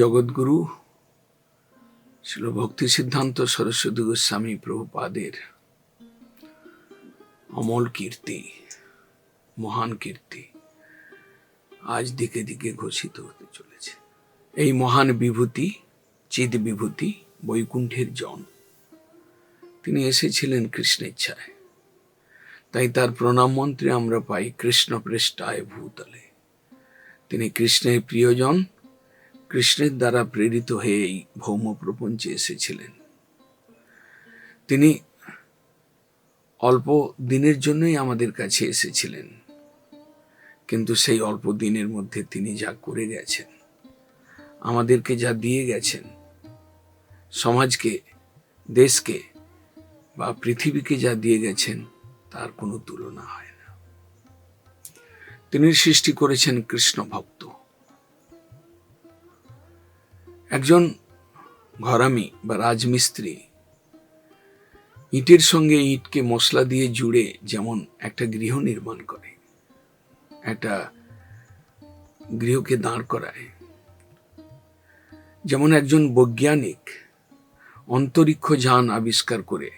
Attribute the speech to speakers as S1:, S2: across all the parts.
S1: জগৎগুরু ছিল ভক্তি সিদ্ধান্ত সরস্বতী গোস্বামী প্রভুপাদের অমল কীর্তি, মহান কীর্তি আজ দিকে দিকে ঘোষিত হতে চলেছে। এই মহান বিভূতি চিদ বিভূতি, বৈকুণ্ঠের জন, তিনি এসেছিলেন কৃষ্ণেচ্ছায়। তাই তার প্রণাম মন্ত্রে আমরা পাই, কৃষ্ণ পৃষ্ঠায় ভূতলে। তিনি কৃষ্ণের প্রিয়জন কৃষ্ণের দ্বারা প্রেরিত হয়ে এই ভৌম প্রপঞ্চে এসেছিলেন। তিনি অল্প দিনের জন্যই আমাদের কাছে এসেছিলেন, কিন্তু সেই অল্প দিনের মধ্যে তিনি যা করে গেছেন, আমাদেরকে যা দিয়ে গেছেন, সমাজকে, দেশকে বা পৃথিবীকে যা দিয়ে গেছেন, তার কোনো তুলনা হয় না। তিনি সৃষ্টি করেছেন কৃষ্ণ ভক্ত। একজন ঘরামি বা রাজমিস্ত্রি। ইটের সঙ্গে ইটকে মশলা দিয়ে জুড়ে যেমন একটা গৃহ নির্মাণ করে, একটা গৃহকে দাঁড় করায়। যেমন একজন বৈজ্ঞানিক অন্তরিক্ষ যান আবিষ্কার করে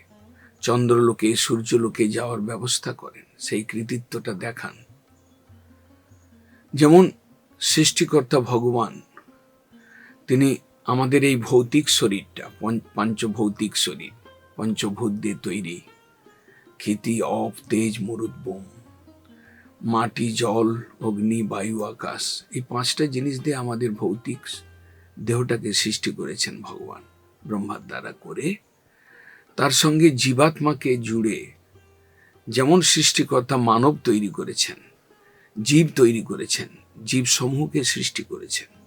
S1: চন্দ্রলোকে, সূর্যলোকে যাওয়ার ব্যবস্থা করেন, সেই কৃতিত্বটা দেখান। যেমন সৃষ্টিকর্তা ভগবান, তিনি আমাদের এই ভৌতিক শরীরটা পাঞ্চভৌতিক শরীর পঞ্চভূত দিয়ে তৈরি। ক্ষিতি অপ তেজ, মরুদ, বোম। মাটি, জল, অগ্নি, বায়ু, আকাশ, এই পাঁচটা জিনিস দিয়ে আমাদের ভৌতিক দেহটাকে সৃষ্টি করেছেন ভগবান। ব্রহ্মার দ্বারা করে তার সঙ্গে জীবাত্মাকে জুড়ে যেমন সৃষ্টিকর্তা মানব তৈরি করেছেন, জীব তৈরি করেছেন জীব সমূহকে সৃষ্টি করেছেন।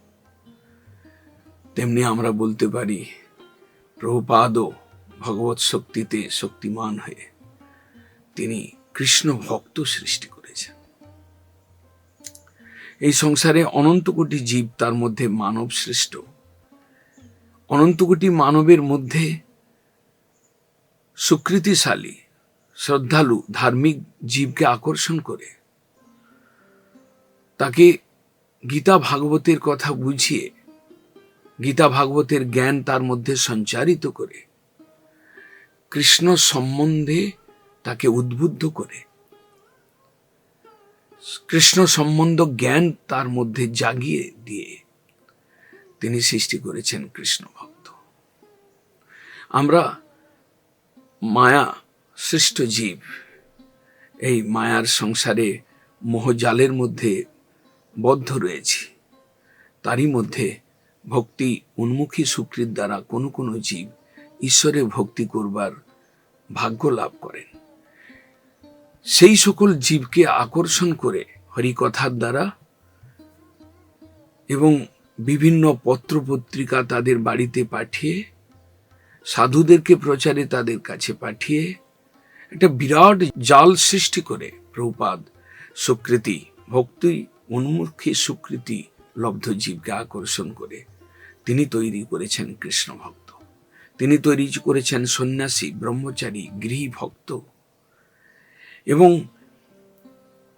S1: তেমনি আমরা বলতে পারি, প্রভুপাদও ভগবত শক্তিতে শক্তিমান হয়ে তিনি কৃষ্ণ ভক্ত সৃষ্টি করেছেন। এই সংসারে অনন্ত কোটি জীব তার মধ্যে মানব শ্রেষ্ঠ। অনন্ত কোটি মানবের মধ্যে সুকৃতিশালী, শ্রদ্ধালু, ধার্মিক জীবকে আকর্ষণ করে। তাকে গীতা ভাগবতের কথা বুঝিয়ে গীতা ভাগবতের জ্ঞান তার মধ্যে সঞ্চারিত করে। কৃষ্ণ সম্বন্ধে তাকে উদ্বুদ্ধ করে। কৃষ্ণ সম্বন্ধ জ্ঞান তার মধ্যে জাগিয়ে দিয়ে তিনি সৃষ্টি করেছেন কৃষ্ণ ভক্ত। আমরা মায়া সৃষ্ট জীব, এই মায়ার সংসারে মোহজালের মধ্যে বদ্ধ রয়েছি। তারই মধ্যে ভক্তি উন্মুখী সুকৃত দ্বারা কোনো কোনো জীব ঈশ্বরে ভক্তি করবার ভাগ্য লাভ করেন। সেই সকল জীবকে আকর্ষণ করে হরিকথার দ্বারা এবং বিভিন্ন পত্রপত্রিকা তাদের বাড়িতে পাঠিয়ে, সাধুদেরকে প্রচারে তাদের কাছে পাঠিয়ে, একটা বিরাট জাল সৃষ্টি করে প্রভুপাদ সুকৃতি, ভক্তি উন্মুখী সুকৃতি লব্ধ জীবকে আকর্ষণ করে। তিনি তৈরি করেছেন কৃষ্ণ ভক্ত। তিনি তৈরি করেছেন সন্ন্যাসী, ব্রহ্মচারী, গৃহী ভক্ত। এবং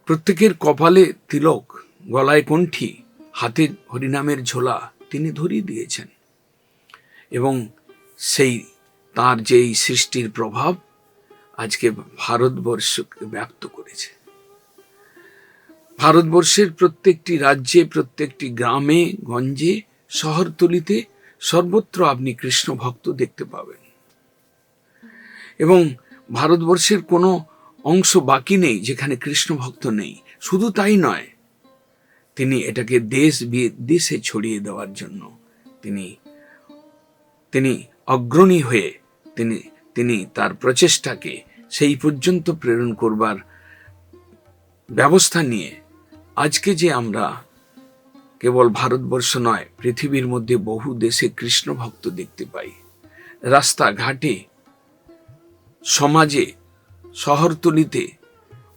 S1: প্রত্যেকের কপালে তিলক, গলায় কণ্ঠি হাতে হরিনামের ঝোলা তিনি ধরিয়ে দিয়েছেন। এবং সেই, তার যেই সৃষ্টির প্রভাব আজকে ভারতবর্ষকে ব্যক্ত করেছে। ভারতবর্ষের প্রত্যেকটি রাজ্যে, প্রত্যেকটি গ্রামে, গঞ্জে, শহরতলিতে সর্বত্র আপনি কৃষ্ণ ভক্ত দেখতে পাবেন। এবং ভারতবর্ষের কোনো অংশ বাকি নেই যেখানে কৃষ্ণ ভক্ত নেই। শুধু তাই নয়, তিনি এটাকে দেশ দেশে ছড়িয়ে দেওয়ার জন্য তিনি তিনি অগ্রণী হয়ে তিনি তিনি তার প্রচেষ্টাকে সেই পর্যন্ত প্রেরণ করবার ব্যবস্থা নিয়ে আজকে যে আমরা কেবল ভারতবর্ষ নয়, পৃথিবীর মধ্যে বহু দেশে কৃষ্ণ ভক্ত দেখতে পাই। রাস্তাঘাটে, সমাজে, শহরতলিতে,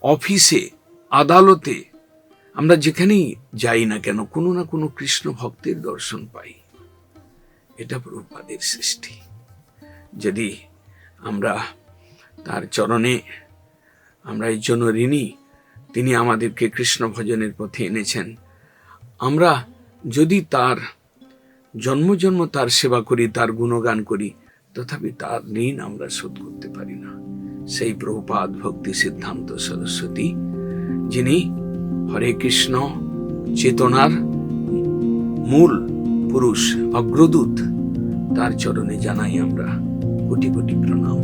S1: অফিসে, আদালতে আমরা যেখানেই যাই না কেন, কোনো না কোনো কৃষ্ণ ভক্তের দর্শন পাই। এটা প্রভুপাদের সৃষ্টি। যদি আমরা তার চরণে আমরা এই জন্য ঋণী তিনি আমাদেরকে কৃষ্ণ ভজনের পথে এনেছেন। আমরা যদি তার জন্ম জন্ম তার সেবা করি, তার গুণগান করি, তথাপি তার ঋণ আমরা শোধ করতে পারি না। সেই প্রভুপাদ ভক্তি সিদ্ধান্ত সরস্বতী, যিনি হরে কৃষ্ণ চেতনার মূল পুরুষ, অগ্রদূত, তার চরণে জানাই আমরা কোটি কোটি প্রণাম।